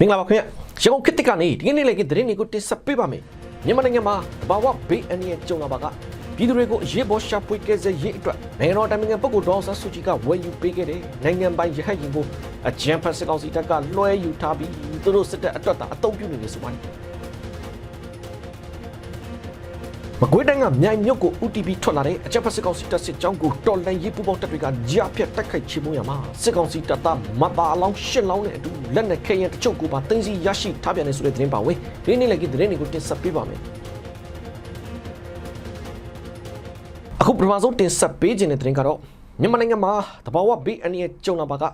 မင်္ဂလာပါခင်ဗျရန်ကုန်ခေတ်တစ်ကနေဒီကနေ့လည်းကသတင်းတွေကိုတင်ဆက်ပေးပါမယ်မြန်မာနိုင်ငံမှာတဘာဝဘေးအန္တရာယ်ကြုံလာပါကပြည်သူတွေကိုအရေးပေါ်ရှာဖွေကယ်ဆယ်ရေးအတွက်နိုင်ငံတော်တိုင်ပင်ခံပုဂ္ဂိုလ်ဒေါအောင်ဆန်းစုကြည်ကဝယ်ယူပေးခဲ့တဲ့နိုင်ငံပိုင်ရဟတ်ယာဉ်ကိုအကြံဖတ်စစ်ကောင်စီတပ်ကလွှဲယူထားပြီးသူတို့စစ်တပ်အတွက်သာအသုံးပြုနေတယ်ဆိုပါတယ် မကွေးတိုင်းကမြိုင်မြုပ်ကို UTP ထွက်လာတဲ့အချက်ဖက်စစ်ကောင်စီတပ်စစ်ကြောင်းကိုတော်လန်ရေးပူပေါင်းတပ်တွေကကြားဖြတ်တိုက်ခိုက်ချေမှုရမှာစစ်ကောင်စီတပ်သားမပါအလောင်းရှစ်လောင်းနဲ့အတူလက်နက်ခဲယံတချို့ကိုပါတင်းစီရရှိထားပြန်နေဆိုတဲ့သတင်းပါဝင်ဒီနေ့လည်းဒီသတင်းတွေကိုတင်ဆက်ပေးပါမယ်အခုပထမဆုံးတင်ဆက်ပေးခြင်းတဲ့သတင်းကတော့မြန်မာနိုင်ငံမှာတဘာဝဘေးအန္တရာယ်ကြုံလာပါက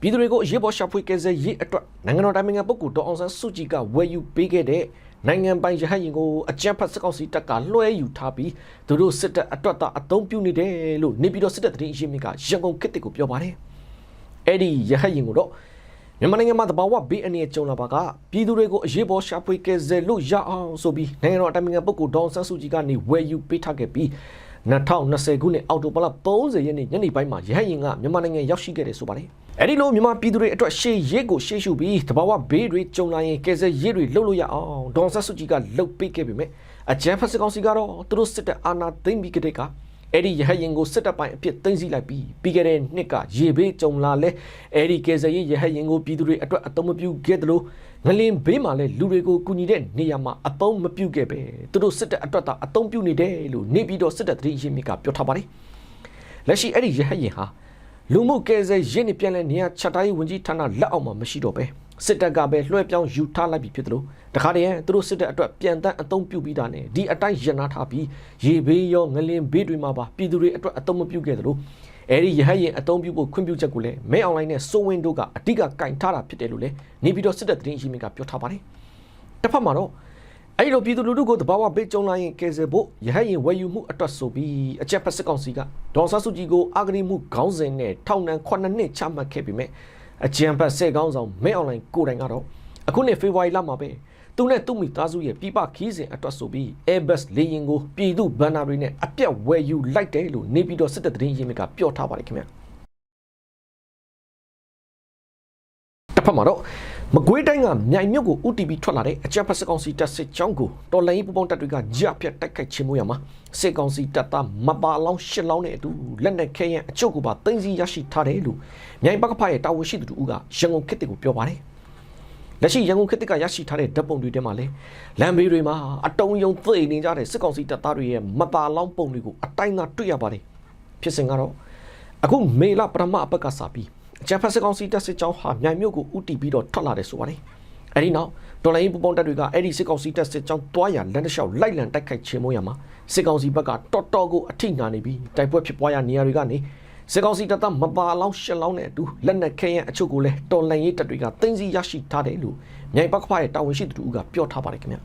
ပြည်သူတွေကိုအရေးပေါ်ရှာဖွေကယ်ဆယ်ရေးအတွက်နိုင်ငံတော်တိုင်ပင်ခံပုဂ္ဂိုလ်ဒေါအောင်ဆန်းစုကြည်ကဝယ်ယူပေးခဲ့တဲ့နိုင်ငံပိုင်ရဟတ်ယာဉ်ကိုအကြမ်းဖက်စစ်ကောင်စီတပ်ကလွှဲယူထားပြီးသူတို့စစ်တပ်အတွက်သာအသုံးပြုနေတယ်လို့နေပြည်တော်စစ်တပ်တရင်အရေးမြစ်ကရန်ကုန်ခေတ်တစ်ကိုပြောပါတယ်။အဲ့ဒီရဟတ်ယာဉ်ကိုတော့မြန်မာနိုင်ငံမှာတဘာဝဘေးအန္တရာယ်ကြုံလာပါကပြည်သူတွေကိုအရေးပေါ်ရှာဖွေကယ်ဆယ်လို့ရအောင်ဆိုပြီးနိုင်ငံတော်အတိုင်ပင်ခံပုဂ္ဂိုလ်ဒေါအောင်ဆန်းစုကြည်ကနေဝယ်ယူပေးထားခဲ့ပြီး2020ခုနှစ်အောက်တိုဘာလ30ရက်နေ့ညနေပိုင်းမှာရဟတ်ယာဉ်ကမြန်မာနိုင်ငံရောက်ရှိခဲ့တယ်ဆိုပါတယ်။ အဲဒီလိုမြန်မာပြည်သူတွေအတွက်ရှေ့ရိတ်ကိုရှေ့ရှုပြီးတဘာဝဘေးတွေကြုံလာရင်ကယ်ဆယ်ရေးတွေလှုပ်လို့ရအောင်ဒေါန်ဆတ်စုကြည်ကလှုပ်ပေးခဲ့ပေမဲ့အကြမ်းဖက်စစ်ကောင်စီကတော့သူတို့စစ်တပ်အာဏာသိမ်းပြီးကတည်းကအဲ့ဒီရဟတ်ရင်ကိုစစ်တပ်ပိုင်းအဖြစ်သိမ်းဆည်းလိုက်ပြီးပြီးခဲ့တဲ့နှစ်ကရေဘေးကြုံလာလဲအဲ့ဒီကယ်ဆယ်ရေးရဟတ်ရင်ကိုပြည်သူတွေအတွက်အသုံးမပြုခဲ့တယ်လို့ငလင်ဘေးမှာလဲလူတွေကိုကူညီတဲ့နေရာမှာအသုံးမပြုခဲ့ပဲသူတို့စစ်တပ်အတွက်သာအသုံးပြုနေတယ်လို့နေပြည်တော်စစ်တပ်တတိယရင်းမြစ်ကပြောထားပါတယ်လက်ရှိအဲ့ဒီရဟတ်ရင်ဟာ လူမှုကယ်ဆယ်ရေးနဲ့ပြန်လည်နေရာချထားရေးဝန်ကြီးဌာနလက်အောက်မှာမရှိတော့ပဲစစ်တပ်ကပဲလွှဲပြောင်းယူထားလိုက်ပြီဖြစ်တယ်လို့တခါတည်းသူတို့စစ်တပ်အတွက်ပြန်တန်းအသုံးပြုပြီးတာနဲ့ဒီအတိုင်းရနာထားပြီးရေဘေးရောငလင်ဘေးတွေမှာပါပြည်သူတွေအတွက်အသုံးမပြုခဲ့တယ်လို့အဲဒီရဟတ်ရင်အသုံးပြုဖို့ခွင့်ပြုချက်ကိုလည်းမဲအွန်လိုင်းနဲ့စိုးဝင်းတို့ကအဓိကကင်ထားတာဖြစ်တယ်လို့လည်းနေပြည်တော်စစ်တပ်သတင်းအရင်းမြစ်ကပြောထားပါတယ်တစ်ဖက်မှာတော့ အဲ့လိုပြည်သူလူထုကိုတဘာဝပေးကြုံလာရင်ကယ်ဆယ်ဖို့ရဟတ်ရင်ဝယ်ယူမှုအတွက်ဆိုပြီးအချက်ဖက်စစ်ကောင်စီကဒေါ်ဆာစုကြည်ကိုအာဂရီမှုခေါင်းစဉ်နဲ့ထောင်ဒဏ်9နှစ်ချမှတ်ခဲ့ပြီးမြဲအကြံဖက်စစ်ကောင်ဆောင်မဲအွန်လိုင်းကိုတိုင်ကတော့အခုနှစ်ဖေဖော်ဝါရီလမှာပဲသူနဲ့သူ့မိသားစုရဲ့ပြပခီးစဉ်အတွက်ဆိုပြီး Airbus လေယာဉ်ကိုပြည်သူဘန်နာတွေနဲ့အပြတ်ဝယ်ယူလိုက်တယ်လို့နေပြည်တော်စစ်တပ်သတင်းရင်းမြစ်ကပြောထားပါတယ်ခင်ဗျာ ဖက်မှာတော့မကွေးတိုင်းကမြိုင်မြုပ်ကို UTP ထွက်လာတဲ့အကြမ်းဖက်စစ်ကောင်စီတပ်စစ်ကြောင်းကိုတော်လိုင်းပူပေါင်းတပ်တွေကကြဖြတ်တိုက်ခိုက်ခြင်းမျိုးရမှာစစ်ကောင်စီတပ်သားမပါလောင်းရှစ်လောင်းနဲ့အတူလက်နက်ခဲယံအချုပ်ကိုပါတင်စီရရှိထားတယ်လို့မြိုင်ဘက်ကဖရဲ့တာဝန်ရှိသူတို့ကရန်ကုန်ခေတ်တွေကိုပြောပါတယ်လက်ရှိရန်ကုန်ခေတ်ကရရှိထားတဲ့ဓာတ်ပုံတွေထဲမှာလည်းလမ်းဘေးတွေမှာအတုံးယုံသိနေကြတဲ့စစ်ကောင်စီတပ်သားတွေရဲ့မပါလောင်းပုံတွေကိုအတိုင်းသာတွေ့ရပါတယ်ဖြစ်စဉ်ကတော့အခုမေလပထမအပတ်ကစပြီး အကြံဖက်စစ်ကောင်စီတပ်စစ်ကြောင်းဟာမြိုင်မြို့ကိုဥတီပြီးတော့ထွက်လာတယ်ဆိုပါတယ်အဲဒီနောက်ဒေါ်လာရင်းပူပေါင်းတပ်တွေကအဲ့ဒီစစ်ကောင်စီတပ်စစ်ကြောင်းတွားရလမ်းတစ်လျှောက်လိုက်လံတိုက်ခိုက်ခြင်းမို့ရမှာစစ်ကောင်စီဘက်ကတော်တော်ကိုအထိနာနေပြီးတိုက်ပွဲဖြစ်ပွားရနေရာတွေကနေစစ်ကောင်စီတပ်သားမပါလောင်းရှစ်လောင်းနဲ့အတူလက်နက်ခဲယံအချုပ်ကိုလည်းတော်လန်ရေးတပ်တွေကတင်းစီရရှိထားတယ်လို့မြိုင်ဘက်ခွားရဲ့တာဝန်ရှိသူတို့ကပြောထားပါတယ်ခင်ဗျ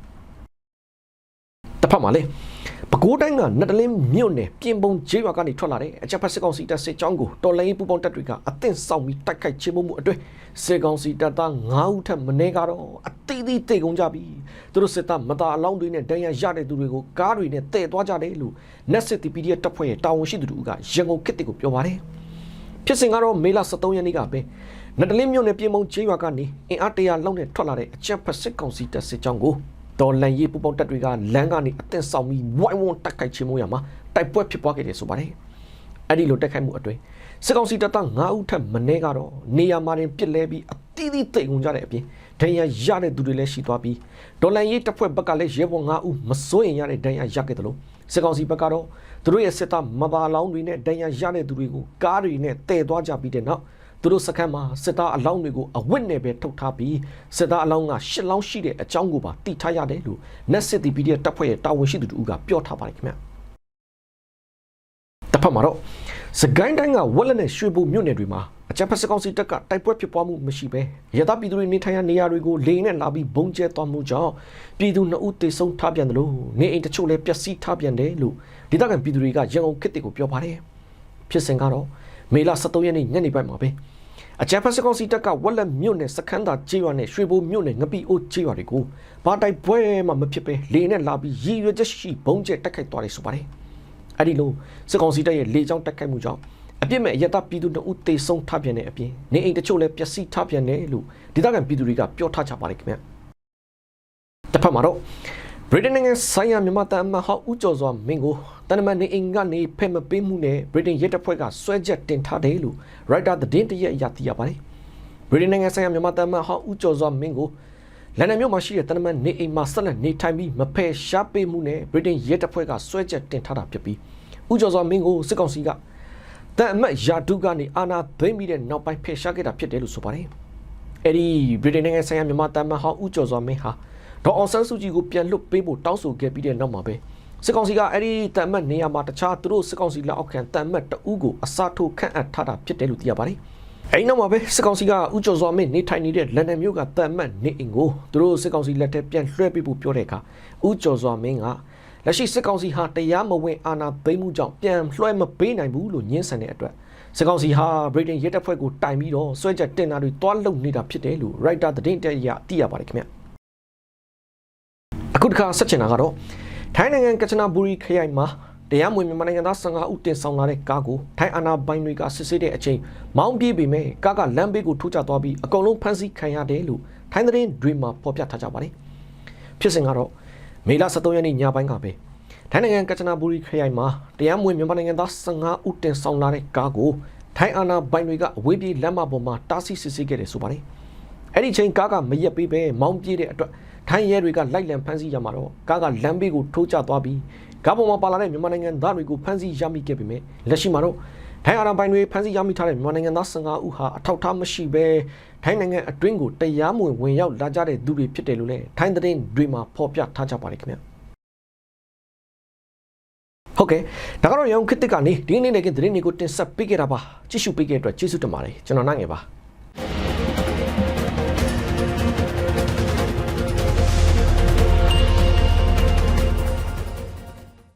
တစ်ဖက်မှာလည်း ပဲခူးတိုင်းကနတ်တလင်းမြို့နယ်ပြင်ပုံကျေးရွာကနေထွက်လာတဲ့အကြပ်ဖက်စစ်ကောင်စီတပ်စစ်ကြောင်းကိုတော်လိုင်းပူပေါင်းတပ်တွေကအသင့်ဆောင်ပြီးတိုက်ခိုက်ခြင်းမှုအတွင်းစစ်ကောင်စီတပ်သား9ဦးထက်မနည်းကတော့အသီးသီးတေကုန်ကြပြီးသူတို့စစ်သားမသားအလောင်းတွေနဲ့ဒဏ်ရာရတဲ့သူတွေကိုကားတွေနဲ့တည်သွားကြတယ်လို့နက်စစ်တီပီဒီတပ်ဖွဲ့ရဲ့တာဝန်ရှိသူတို့ကရန်ကုန်ခေတ်တစ်ကိုပြောပါတယ်ဖြစ်စဉ်ကတော့မေလ23ရက်နေ့ကပဲနတ်တလင်းမြို့နယ်ပြင်ပုံကျေးရွာကနေအင်အားတရာလောက်နဲ့ထွက်လာတဲ့အကြပ်ဖက်စစ်ကောင်စီတပ်စစ်ကြောင်းကို တော်လန်ရေးပူပေါင်းတပ်တွေကလမ်းကနေအသင့်ဆောင်ပြီးဝိုင်းဝန်းတိုက်ခိုက်ခြင်းမို့ရမှာတိုက်ပွဲဖြစ်ပွားခဲ့တယ်ဆိုပါတယ်။အဲ့ဒီလိုတိုက်ခိုက်မှုအတွင်းစစ်ကောင်စီတပ်သား9ဦးထက်မနည်းကတော့နေရာမှာတင်ပစ်လဲပြီးအသီးသီးတိတ်ကုန်ကြတဲ့အပြင်ဒဏ်ရာရတဲ့သူတွေလည်းရှိသွားပြီးဒေါ်လန်ရေးတပ်ဖွဲ့ဘက်ကလည်းရဲဘော်9ဦးမစိုးရင်ရတဲ့ဒဏ်ရာရခဲ့တယ်လို့စစ်ကောင်စီဘက်ကတော့သူတို့ရဲ့စစ်သားမပါလောင်းတွေနဲ့ဒဏ်ရာရတဲ့သူတွေကိုကားတွေနဲ့တည်သွားကြပြီးတဲ့နောက် သူတို့စခန်းမှာစစ်သားအလောင်းတွေကိုအဝတ်နဲ့ပဲထုတ်ထားပြီးစစ်သားအလောင်းကရှစ်လောင်းရှိတဲ့အကြောင်းကိုပါတိထားရတယ်လို့နက်စစ်တီပီဒီတပ်ဖွဲ့ရဲ့တာဝန်ရှိသူတို့ကပြောထားပါတယ်ခင်ဗျတစ်ဖက်မှာတော့စကိုင်းတိုင်းကဝက်လက်နဲ့ရွှေဘိုမြို့နယ်တွေမှာအကြမ်းဖက်စစ်ကောင်စီတပ်ကတိုက်ပွဲဖြစ်ပွားမှုမရှိဘဲရသပြည်သူတွေနေထိုင်ရာနေရာတွေကိုလေနဲ့လာပြီးဘုံကျဲသွားမှုကြောင့်ပြည်သူ2ဦးသေဆုံးထားပြန်တယ်လို့နေအိမ်တချို့လည်းပျက်စီးထားပြန်တယ်လို့ဒေသခံပြည်သူတွေကရန်ကုန်ခေတ်တွေကိုပြောပါတယ်ဖြစ်စဉ်ကတော့မေလ23ရက်နေ့ညနေပိုင်းမှာပဲ အကြမ်းဖက်စစ်ကောင်စီတပ်ကဝက်လက်မြို့နယ်စခန်းသာကျေးရွာနဲ့ရွှေဘိုမြို့နယ်ငပီအိုးကျေးရွာတွေကိုဘာတိုက်ပွဲမှမဖြစ်ပဲလေနဲ့လာပြီးရည်ရွယ်ချက်ရှိဘုံကျဲတိုက်ခိုက်သွားတယ်ဆိုပါတယ်အဲ့ဒီလိုစစ်ကောင်စီတပ်ရဲ့လေကြောင်းတိုက်ခိုက်မှုကြောင့်အပြစ်မဲ့အယက်သားပြည်သူတို့ဦးတေဆုံးထားပြန်တဲ့အပြင်နေအိမ်တချို့လည်းပျက်စီးထားပြန်တယ်လို့ဒေသခံပြည်သူတွေကပြောထားကြပါတယ်ခင်ဗျတစ်ဖက်မှာတော့ ဗြိတိန်နိုင်ငံဆိုင်ရာမြန်မာတန်အမတ်ဟောက်ဦးကျော်စွာမင်းကိုတန်တမန်နေအိမ်ကနေဖဲ့မပေးမှုနဲ့ဗြိတိန်ရဲတပ်ဖွဲ့ကဆွဲချက်တင်ထားတယ်လို့ရိုက်တာသတင်းတရက်အရသိရပါတယ်ဗြိတိန်နိုင်ငံဆိုင်ရာမြန်မာတန်အမတ်ဟောက်ဦးကျော်စွာမင်းကိုလန်ဒန်မြို့မှာရှိတဲ့တန်တမန်နေအိမ်မှာဆက်လက်နေထိုင်ပြီးမဖယ်ရှားပေးမှုနဲ့ဗြိတိန်ရဲတပ်ဖွဲ့ကဆွဲချက်တင်ထားတာဖြစ်ပြီးဦးကျော်စွာမင်းကိုစစ်ကောင်စီကတန်အမတ်ယာဒူကနေအာနာသိမ့်ပြီးတဲ့နောက်ပိုင်းဖယ်ရှားခဲ့တာဖြစ်တယ်လို့ဆိုပါတယ်။အဲဒီဗြိတိန်နိုင်ငံဆိုင်ရာမြန်မာတန်မန်ဟောင်းဦးကျော်စွာမင်းဟာ ဒေါ်အောင်ဆန်းစုကြည်ကိုပြန်လွတ်ပေးဖို့တောင်းဆိုခဲ့ပြီးတဲ့နောက်မှာပဲစစ်ကောင်စီကအဲဒီတန်အမတ်နေရာမှာတခြားသူတို့စစ်ကောင်စီလက်အောက်ခံတန်အမတ်တအူးကိုအစားထိုးခန့်အပ်ထားတာဖြစ်တယ်လို့သိရပါတယ်။အဲဒီနောက်မှာပဲစစ်ကောင်စီကဦးကျော်စွာမင်းနေထိုင်နေတဲ့လန်ဒန်မြို့ကတန်အမတ်နေအိမ်ကိုသူတို့စစ်ကောင်စီလက်ထက်ပြန်လွှဲပေးဖို့ပြောတဲ့အခါဦးကျော်စွာမင်းကလက်ရှိစစ်ကောင်စီဟာတရားမဝင်အာဏာသိမ်းမှုကြောင့်ပြန်လွှဲမပေးနိုင်ဘူးလို့ညှင်းဆန်တဲ့အတွက်စစ်ကောင်စီဟာဗြိတိန်ရဲတပ်ဖွဲ့ကိုတိုင်ပြီးတော့ဆွဲချက်တင်တာတွေတွားလုံနေတာဖြစ်တယ်လို့ရိုက်တာသတင်းတရသိရပါတယ်ခင်ဗျ အခုတစ်ခါဆက်ချင်တာကတော့ထိုင်းနိုင်ငံကချနာဘူရီခရိုင်မှာတရားမဝင်မြန်မာနိုင်ငံသား15ဦးတင်ဆောင်လာတဲ့ကားကိုထိုင်းအာဏာပိုင်တွေကစစ်ဆေးတဲ့အချိန်မောင်းပြေးပေမဲ့ကားကလမ်းဘေးကိုထိုးကျသွားပြီးအကုန်လုံးဖမ်းဆီးခံရတယ်လို့ထိုင်းသတင်းတွေမှာဖော်ပြထားကြပါတယ်ဖြစ်စဉ်ကတော့မေလ23ရက်နေ့ညပိုင်းကပဲထိုင်းနိုင်ငံကချနာဘူရီခရိုင်မှာတရားမဝင်မြန်မာနိုင်ငံသား15ဦးတင်ဆောင်လာတဲ့ကားကိုထိုင်းအာဏာပိုင်တွေကအဝေးပြေးလမ်းမပေါ်မှာတားဆီးစစ်ဆေးခဲ့တယ်ဆိုပါတယ် အဲ့ဒီချိန်ကားကမရက်ပေးပဲမောင်းပြေးတဲ့အတွက်ထိုင်းရဲတွေကလိုက်လံဖမ်းဆီးရမှာတော့ကားကလမ်းဘေးကိုထိုးကျသွားပြီးကားပေါ်မှာပါလာတဲ့မြန်မာနိုင်ငံသားတွေကိုဖမ်းဆီးရမိခဲ့ပေမဲ့လက်ရှိမှာတော့ထိုင်းအာဏာပိုင်တွေဖမ်းဆီးရမိထားတဲ့မြန်မာနိုင်ငံသား15ဦးဟာအထောက်အထားမရှိဘဲထိုင်းနိုင်ငံအတွင်းကိုတရားမဝင်ဝင်ရောက်လာကြတဲ့သူတွေဖြစ်တယ်လို့လည်းထိုင်းသတင်းတွေမှာဖော်ပြထားကြပါတယ်ခင်ဗျာဟုတ်ကဲ့ဒါကတော့ရောင်ခစ်တစ်ကနေဒီနေ့နေ့ကသတင်းတွေကိုတင်ဆက်ပေးခဲ့တာပါကြည့်ရှုပေးခဲ့တဲ့အတွက်ကျေးဇူးတင်ပါတယ်ကျွန်တော်နိုင်ငယ်ပါ